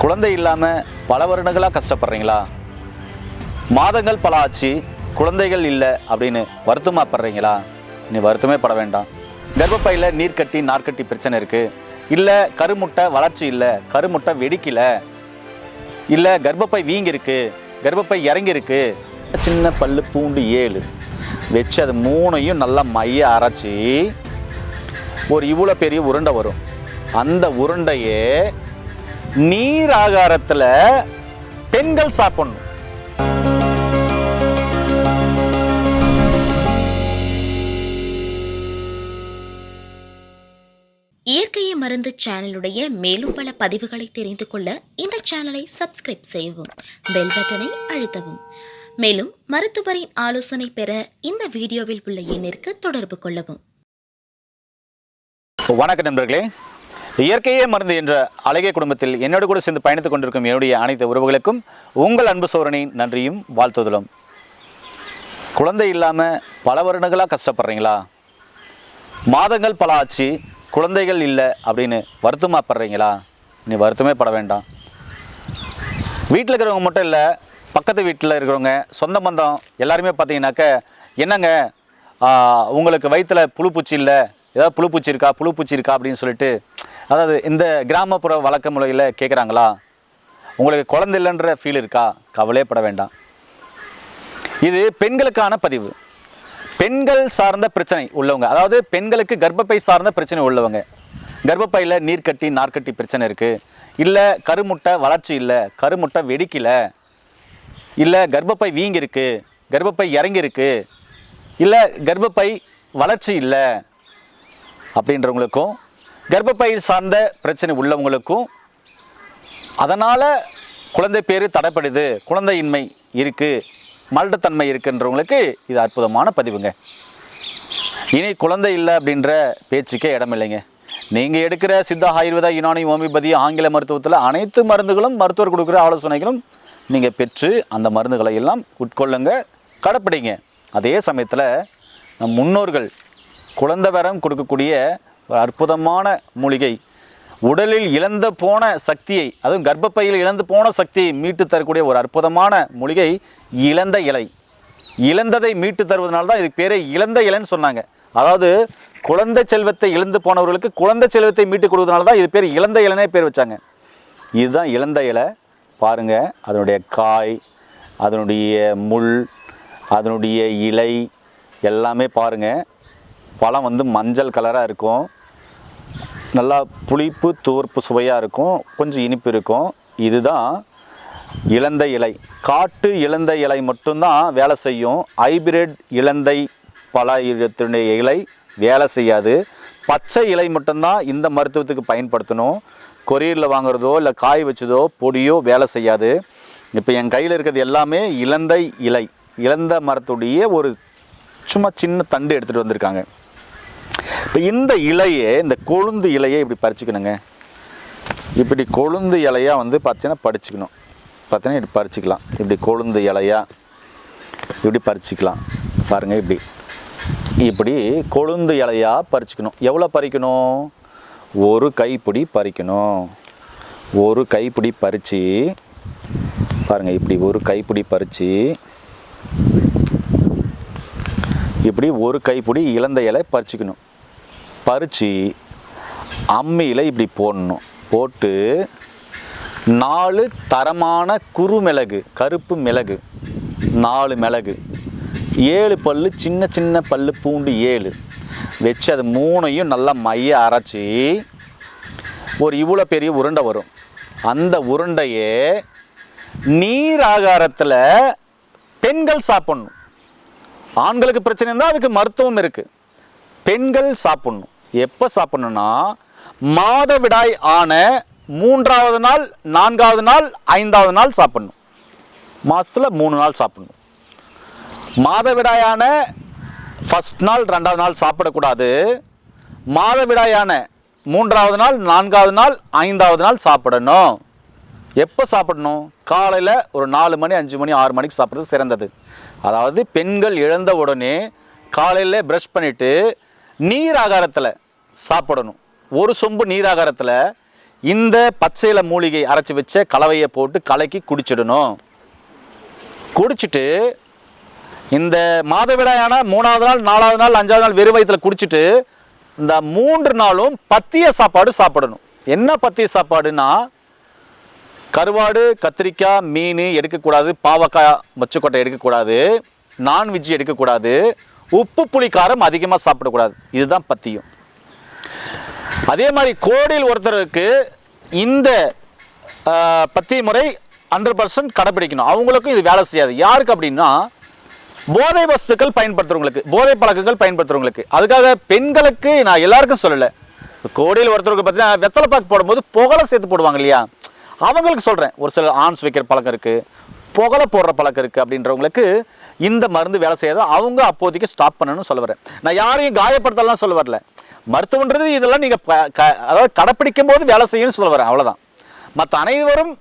குழந்தை இல்லாமல் பல வருடங்களாக கஷ்டப்படுறீங்களா? மாதங்கள் பல ஆச்சு குழந்தைகள் இல்லை அப்படின்னு வருத்தமாப்படுறீங்களா நீ வருத்தமே பட வேண்டாம். கர்ப்பப்பையில் நீர்க்கட்டி நார்க்கட்டி பிரச்சனை இருக்குது இல்லை கருமுட்டை வளர்ச்சி இல்லை கருமுட்டை வெடிக்கல. இல்லை கர்ப்பப்பை வீங்கிருக்கு கர்ப்பப்பை இறங்கியிருக்கு சின்ன பல்லு பூண்டு ஏழு. வச்சு அது மூணையும் நல்லா மைய அரைச்சி ஒரு இவ்வளோ பெரிய உருண்டை வரும். அந்த உருண்டையே நீர் ஆகாரத்தில் பெண்கள் சாப்பிடணும். இயற்கையை மருந்து சேனலுடைய மேலும் பல பதிவுகளை தெரிந்து கொள்ள இந்த சேனலை சப்ஸ்கிரைப் செய்யவும் பெல் பட்டனை அழுத்தவும். மேலும் மருத்துவரின் ஆலோசனை பெற இந்த வீடியோவில் உள்ள எண்ணிற்கு தொடர்பு கொள்ளவும். வணக்கம் நண்பர்களே. இயற்கையே மருந்து என்ற அழகிய குடும்பத்தில் என்னோடு கூட சேர்ந்து பயணித்துக் கொண்டிருக்கும் என்னுடைய அனைத்து உறவுகளுக்கும் உங்கள் அன்பு சோரனின் நன்றியும் வாழ்த்துதலும். குழந்தை இல்லாமல் பல வருடங்களாக கஷ்டப்படுறீங்களா? மாதங்கள் பல ஆச்சு குழந்தைகள் இல்லை அப்படின்னு வருத்தமாக படுறீங்களா? நீ வருத்தமே பட வேண்டாம். வீட்டில் இருக்கிறவங்க மட்டும் இல்லை பக்கத்து வீட்டில் இருக்கிறவங்க சொந்த பந்தம் எல்லாருமே பார்த்தீங்கன்னாக்க என்னங்க உங்களுக்கு வயிற்றில் புழுப்பூச்சி இல்லை ஏதாவது புழுப்பூச்சி இருக்கா புழுப்பூச்சி இருக்கா அப்படின்னு சொல்லிட்டு அதாவது இந்த கிராமப்புற வழக்க முறையில் கேட்குறாங்களா உங்களுக்கு குழந்தை இல்லைன்ற ஃபீல் இருக்கா? கவலையப்பட வேண்டாம். இது பெண்களுக்கான பதிவு. பெண்கள் சார்ந்த பிரச்சனை உள்ளவங்க அதாவது பெண்களுக்கு கர்ப்பப்பை சார்ந்த பிரச்சனை உள்ளவங்க கர்ப்பப்பையில் நீர்க்கட்டி நார்க்கட்டி பிரச்சனை இருக்குது இல்லை கருமுட்டை வளர்ச்சி இல்லை கருமுட்டை வெடிக்கலை இல்லை கர்ப்பப்பை வீங்கிருக்கு கர்ப்பப்பை இறங்கியிருக்கு இல்லை கர்ப்பப்பை வளர்ச்சி இல்லை அப்படின்றவங்களுக்கும் கர்ப்பப்பை சார்ந்த பிரச்சனை உள்ளவங்களுக்கும் அதனால் குழந்தை பேர் தடைப்படுது குழந்தையின்மை இருக்குது மலட்டுத்தன்மை இருக்குன்றவங்களுக்கு இது அற்புதமான பதிவுங்க. இனி குழந்தை இல்லை அப்படின்ற பேச்சுக்கே இடம் இல்லைங்க. நீங்கள் எடுக்கிற சித்தா ஆயுர்வேதா யுனானி ஹோமியோபதி ஆங்கில மருத்துவத்தில் அனைத்து மருந்துகளும் மருத்துவர் கொடுக்குற ஆலோசனைகளும் நீங்கள் பெற்று அந்த மருந்துகளை எல்லாம் உட்கொள்ளுங்க கடைப்பிடிங்க. அதே சமயத்தில் நம் முன்னோர்கள் குழந்தை வரம் கொடுக்கக்கூடிய ஒரு அற்புதமான மூலிகை. உடலில் இழந்து போன சக்தியை அதுவும் கர்ப்பப்பையில் இழந்து போன சக்தியை மீட்டு தரக்கூடிய ஒரு அற்புதமான மூலிகை இழந்த இலை. இழந்ததை மீட்டு தருவதனால தான் இதுக்கு பேரே இழந்த இலைன்னு சொன்னாங்க. அதாவது குழந்தை செல்வத்தை இழந்து போனவர்களுக்கு குழந்தை செல்வத்தை மீட்டு கொடுவதனால தான் இது பேர் இழந்த இலைனே பேர் வச்சாங்க. இதுதான் இழந்த இலை. பாருங்கள் அதனுடைய காய் அதனுடைய முள் அதனுடைய இலை எல்லாமே பாருங்க. பழம் வந்து மஞ்சள் கலராக இருக்கும். நல்லா புளிப்பு துவர்ப்பு சுவையாக இருக்கும். கொஞ்சம் இனிப்பு இருக்கும். இதுதான் இலந்தை இலை. காட்டு இலந்தை இலை மட்டும்தான் வேலை செய்யும். ஹைபிரிட் இலந்தை பல இடத்தினுடைய இலை வேலை செய்யாது. பச்சை இலை மட்டும்தான் இந்த மருத்துவத்துக்கு பயன்படுத்தணும். கொரியரில் வாங்குறதோ இல்லை காய் வச்சதோ பொடியோ வேலை செய்யாது. இப்போ என் கையில் இருக்கிறது எல்லாமே இலந்தை இலை. இழந்த மரத்துடைய ஒரு சும்மா சின்ன தண்டு எடுத்துகிட்டு வந்திருக்காங்க. இப்போ இந்த இலையை இந்த கொழுந்து இலையை இப்படி பறிச்சுக்கணுங்க. இப்படி கொழுந்து இலையாக வந்து பார்த்தீங்கன்னா படிச்சுக்கணும் பார்த்தீங்கன்னா இப்படி பறிச்சுக்கலாம். இப்படி கொழுந்து இலையாக இப்படி பறிச்சுக்கலாம். பாருங்கள் இப்படி. இப்படி கொழுந்து இலையாக பறிச்சுக்கணும். எவ்வளோ பறிக்கணும்? ஒரு கைப்பிடி பறிக்கணும். ஒரு கைப்பிடி பறித்து பாருங்கள் இப்படி ஒரு கைப்பிடி பறித்து இப்படி ஒரு கைப்பிடி இழந்த இலை பறிச்சுக்கணும். பறித்து அம்மியில் இப்படி போடணும். போட்டு நாலு தரமான குறு மிளகு கருப்பு மிளகு நாலு மிளகு ஏழு பல்லு சின்ன சின்ன பல் பூண்டு ஏழு. வச்சு அது மூணையும் நல்லா மைய அரைச்சி ஒரு இவ்வளோ பெரிய உருண்டை வரும். அந்த உருண்டையே நீர் ஆகாரத்தில் பெண்கள் சாப்பிடணும். ஆண்களுக்கு பிரச்சனை இருந்தால் அதுக்கு மருத்துவம் இருக்குது பெண்கள் சாப்பிடணும். எப்போ சாப்பிடணும்னா மாதவிடாய் ஆன மூன்றாவது நாள் நான்காவது நாள் ஐந்தாவது நாள் சாப்பிடணும். மாதத்தில் மூணு நாள் சாப்பிடணும். மாதவிடாயான ஃபஸ்ட் நாள் ரெண்டாவது நாள் சாப்பிடக்கூடாது. மாதவிடாயான மூன்றாவது நாள் நான்காவது நாள் ஐந்தாவது நாள் சாப்பிடணும். எப்போ சாப்பிடணும்? காலையில் ஒரு நாலு மணி அஞ்சு மணி ஆறு மணிக்கு சாப்பிட்றது சிறந்தது. அதாவது பெண்கள் இழந்த உடனே காலையில் ப்ரஷ் பண்ணிவிட்டு நீர் ஆகாரத்தில் சாப்பிடணும். ஒரு சொம்பு நீர் ஆகாரத்தில் இந்த பச்சையில மூலிகை அரைச்சி வச்ச கலவையை போட்டு கலக்கி குடிச்சிடணும். குடிச்சிட்டு இந்த மாதவிடாயான மூணாவது நாள் நாலாவது நாள் அஞ்சாவது நாள் வெறும் வயிற்றுல குடிச்சிட்டு இந்த மூன்று நாளும் பத்திய சாப்பாடு சாப்பிடணும். என்ன பத்திய சாப்பாடுன்னா கருவாடு கத்திரிக்காய் மீன் எடுக்கக்கூடாது பாவக்காய் மொச்சக்கொட்டை எடுக்கக்கூடாது நான்வெஜ் எடுக்கக்கூடாது உப்பு புளி காரம் அதிகமாக சாப்பிடக்கூடாது. இதுதான் பத்தியம். அதே மாதிரி கோடியில் ஒருத்தருக்கு இந்த பத்திய முறை ஹண்ட்ரட் பர்சன்ட் கடைப்பிடிக்கணும். அவங்களுக்கும் இது வேலை செய்யாது. யாருக்கு அப்படின்னா போதை வஸ்துக்கள் பயன்படுத்துறவங்களுக்கு போதை பழக்கங்கள் பயன்படுத்துறவங்களுக்கு. அதுக்காக பெண்களுக்கு நான் எல்லாருக்கும் சொல்லலை. கோடியில் ஒருத்தருக்கு பார்த்தீங்கன்னா வெத்தலை பாக்கு போடும்போது புகழை சேர்த்து போடுவாங்க இல்லையா? அவங்களுக்கு சொல்கிறேன் ஒரு சில ஆன்ஸ் வைக்கிற பழக்கம் இருக்குது புகழ போடுற பழக்கம் இருக்குது அப்படின்றவங்களுக்கு இந்த மருந்து வேலை செய்யாத. அவங்க அப்போதைக்கு ஸ்டாப் பண்ணணும்னு சொல்ல வரேன். நான் யாரையும் காயப்படுத்தலாம் சொல்ல வரல. மருத்துவன்றது இதெல்லாம் நீங்கள் அதாவது கடைப்பிடிக்கும் போது வேலை செய்யணும்னு சொல்ல வரேன். அவ்வளோதான் மற்ற அனைவரும்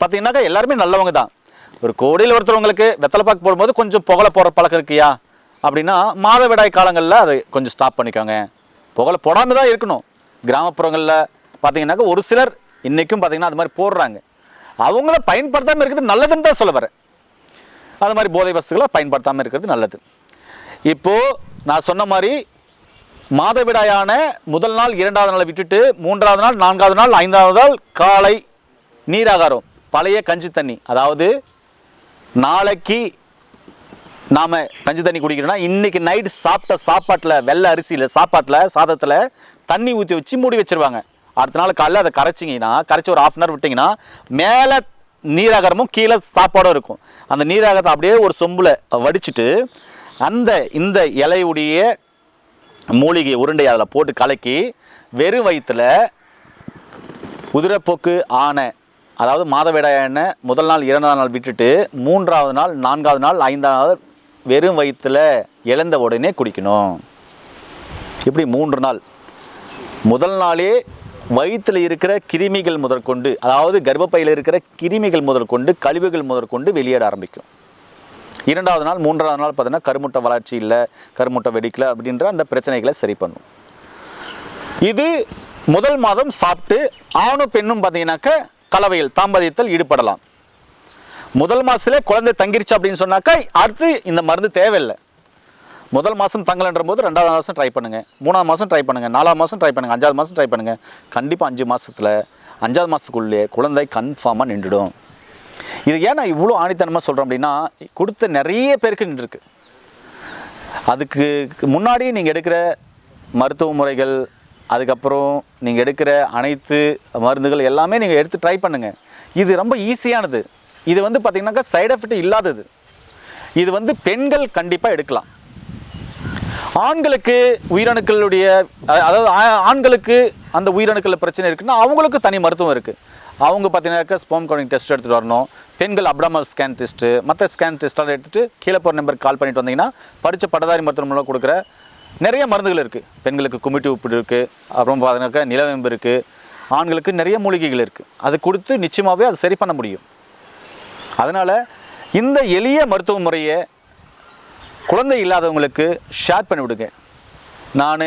பார்த்தீங்கன்னாக்கா எல்லாருமே நல்லவங்க தான். ஒரு கோடியில் ஒருத்தவங்களுக்கு வெத்தலை பாக்கு போடும்போது கொஞ்சம் புகழ போடுற பழக்கம் இருக்கியா? அப்படின்னா மாதவிடாய் காலங்களில் அதை கொஞ்சம் ஸ்டாப் பண்ணிக்கோங்க. புகழ போடாமல் தான் இருக்கணும். கிராமப்புறங்களில் பார்த்தீங்கன்னாக்கா ஒரு சிலர் இன்றைக்கும் பார்த்தீங்கன்னா அது மாதிரி போடுறாங்க. அவங்கள பயன்படுத்தாமல் இருக்கிறது நல்லதுன்னு தான் சொல்ல வரேன். அது மாதிரி போதை வஸ்துக்களை பயன்படுத்தாமல் இருக்கிறது நல்லது. இப்போது நான் சொன்ன மாதிரி மாதவிடாயான முதல் நாள் இரண்டாவது நாளை விட்டுட்டு மூன்றாவது நாள் நான்காவது நாள் ஐந்தாவது நாள் காலை நீராகாரம் பழைய கஞ்சி தண்ணி. அதாவது நாளைக்கு நாம் கஞ்சி தண்ணி குடிக்கிறோன்னா இன்றைக்கி நைட் சாப்பிட்ட சாப்பாட்டில் வெள்ளை அரிசியில் சாப்பாட்டில் சாதத்தில் தண்ணி ஊற்றி வச்சு மூடி வச்சிருவாங்க. அடுத்த நாள் காலையில் அதை கரைச்சிங்கன்னா கரைச்சி ஒரு ஆஃப் அன் ஹவர் விட்டிங்கன்னா மேலே நீராகரமும் கீழே சாப்பாடும் இருக்கும். அந்த நீராகத்தை அப்படியே ஒரு சொம்பில் வடிச்சிட்டு அந்த இந்த இலையுடைய மூலிகை உருண்டை அதில் போட்டு கலக்கி வெறும் வயிற்றுல குதிரைப்போக்கு ஆனை அதாவது மாதவிடா எண்ணெய் முதல் நாள் இரண்டாவது நாள் விட்டுட்டு மூன்றாவது நாள் நான்காவது நாள் ஐந்தாவது நாள் வெறும் வயிற்றுல இழந்த உடனே குடிக்கணும். இப்படி மூன்று நாள். முதல் நாளே வயிற்றில் இருக்கிற கிருமிகள் முதற்கொண்டு அதாவது கர்ப்பப்பையில் இருக்கிற கிருமிகள் முதற்கொண்டு கழிவுகள் முதற்கொண்டு வெளியேற ஆரம்பிக்கும். இரண்டாவது நாள் மூன்றாவது நாள் பார்த்தீங்கன்னா கருமுட்டை வளர்ச்சி இல்லை கருமுட்டை வெடிக்கல அப்படின்ற அந்த பிரச்சனைகளை சரி பண்ணும். இது முதல் மாதம் சாப்பிட்டு ஆணும் பெண்ணும் பார்த்தீங்கன்னாக்க கலவையில் தாம்பதியத்தில் ஈடுபடலாம். முதல் மாதத்துல குழந்தை தங்கிருச்சு அப்படின்னு சொன்னாக்கா அடுத்து இந்த மருந்து தேவையில்லை. முதல் மாதம் தங்கலன்ற போது ரெண்டாவது மாதம் ட்ரை பண்ணுங்கள் மூணாவது மாதம் ட்ரை பண்ணுங்கள் நாலாவது மாதம் ட்ரை பண்ணுங்கள் அஞ்சாவது மாதம் ட்ரை பண்ணுங்கள் கண்டிப்பாக அஞ்சு மாதத்தில் அஞ்சாவது மாதத்துக்குள்ளே குழந்தை கன்ஃபார்மாக நின்றுடும். இது ஏன் நான் இவ்வளோ ஆணித்தனமாக சொல்கிறேன் அப்படின்னா கொடுத்த நிறைய பேருக்கு நின்றுருக்கு. அதுக்கு முன்னாடி நீங்கள் எடுக்கிற மருத்துவ முறைகள் அதுக்கப்புறம் நீங்கள் எடுக்கிற அனைத்து மருந்துகள் எல்லாமே நீங்கள் எடுத்து ட்ரை பண்ணுங்கள் இது ரொம்ப ஈஸியானது இது வந்து பார்த்திங்கனாக்கா சைடு எஃபெக்ட் இல்லாதது. இது வந்து பெண்கள் கண்டிப்பாக எடுக்கலாம். ஆண்களுக்கு உயிரணுக்களுடைய அதாவது ஆ- ஆண்களுக்கு அந்த உயிரணுக்களில் பிரச்சனை இருக்குன்னா அவங்களுக்கு தனி மருத்துவம் இருக்குது அவங்க பார்த்தீங்கன்னாக்கா ஸ்போம் கவுனிங் டெஸ்ட் எடுத்துகிட்டு வரணும். பெண்கள் அப்டாமல் ஸ்கேன் டெஸ்ட்டு மற்ற ஸ்கேன் டெஸ்ட்டாக எடுத்துகிட்டு கீழே போகிற நம்பருக்கு கால் பண்ணிட்டு வந்தீங்கன்னா படித்த பட்டதாரி மருத்துவ மூலம் கொடுக்குற நிறைய மருந்துகள் இருக்குது பெண்களுக்கு குமிட்டி உப்பு இருக்குது அப்புறம் பார்த்தீங்கன்னாக்கா நிலவேம்பு இருக்குது ஆண்களுக்கு நிறைய மூலிகைகள் இருக்குது அது கொடுத்து நிச்சயமாகவே அதை சரி பண்ண முடியும். அதனால் இந்த எளிய மருத்துவ முறையை குழந்தை இல்லாதவங்களுக்கு ஷேர் பண்ணி விடுங்க. நான்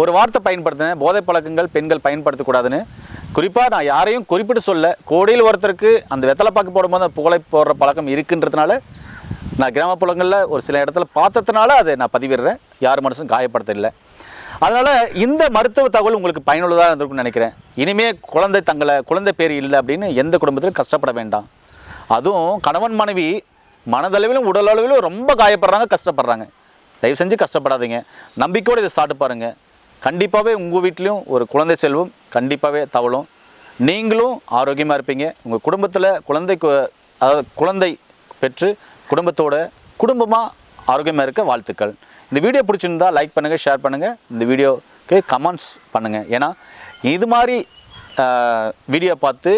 ஒரு வார்த்தை பயன்படுத்தினேன். போதை பழக்கங்கள் பெண்கள் பயன்படுத்தக்கூடாதுன்னு. குறிப்பாக நான் யாரையும் குறிப்பிட்டு சொல்ல கோடியில் ஒருத்தருக்கு அந்த வெத்தலை பாக்கு போடும்போது அந்த புகழை போடுற பழக்கம் இருக்குன்றதுனால நான் கிராமப்புறங்களில் ஒரு சில இடத்துல பார்த்ததுனால அதை நான் பதிவிடுறேன். யார் மனசும் காயப்படுத்த அதனால் இந்த மருத்துவ தகவல் உங்களுக்கு பயனுள்ளதாக இருந்திருக்கும்னு நினைக்கிறேன். இனிமே குழந்தை தங்களை குழந்தை பேர் இல்லை அப்படின்னு எந்த குடும்பத்திலும் கஷ்டப்பட வேண்டாம். அதுவும் கணவன் மனைவி மனதளவிலும் உடல் அளவிலும் ரொம்ப காயப்படுறாங்க கஷ்டப்படுறாங்க. தயவு செஞ்சு கஷ்டப்படாதீங்க. நம்பிக்கையோடு இதை சாப்பிட்டு பாருங்கள் கண்டிப்பாகவே உங்கள் வீட்லேயும் ஒரு குழந்தை செல்வம் கண்டிப்பாகவே தவழும். நீங்களும் ஆரோக்கியமாக இருப்பீங்க. உங்கள் குடும்பத்தில் குழந்தை அதாவது குழந்தை பெற்று குடும்பத்தோட குடும்பமாக ஆரோக்கியமாக இருக்க வாழ்த்துக்கள். இந்த வீடியோ பிடிச்சிருந்தா லைக் பண்ணுங்கள் ஷேர் பண்ணுங்கள் இந்த வீடியோக்கு கமெண்ட்ஸ் பண்ணுங்கள் ஏன்னா இது மாதிரி வீடியோ பார்த்து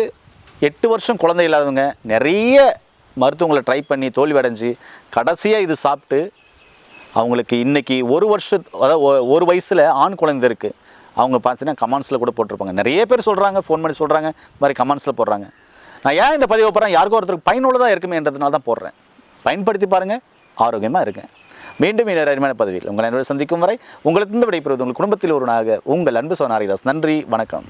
எட்டு வருஷம் குழந்தை இல்லாதவங்க நிறைய மருத்துவங்களை ட்ரை பண்ணி தோல்வி அடைஞ்சு கடைசியாக இது சாப்பிட்டு அவங்களுக்கு இன்றைக்கி ஒரு வருஷ அதாவது ஒரு வயசில் ஆண் குழந்தை இருக்குது அவங்க பார்த்தீங்கன்னா கமெண்ட்ஸில் கூட போட்டிருப்பாங்க. நிறைய பேர் சொல்கிறாங்க ஃபோன் பண்ணி சொல்கிறாங்க இந்த மாதிரி கமெண்ட்ஸில் போடுறாங்க. நான் ஏன் இந்த பதிவை போடுறேன்? யாருக்கும் ஒருத்தருக்கு பயனுள்ளதாக இருக்குமேன்றதுனால தான் போடுறேன். பயன்படுத்தி பாருங்கள் ஆரோக்கியமாக இருக்கேன் மீண்டும் இன்னொரு அருமையான பதவியில் உங்களை என்னோட சந்திக்கும் வரை உங்களுக்கு இந்த விடைபெறுவது உங்கள் குடும்பத்தில் ஒருவனாக உங்கள் அன்பு சோனாரிதாஸ் நன்றி வணக்கம்.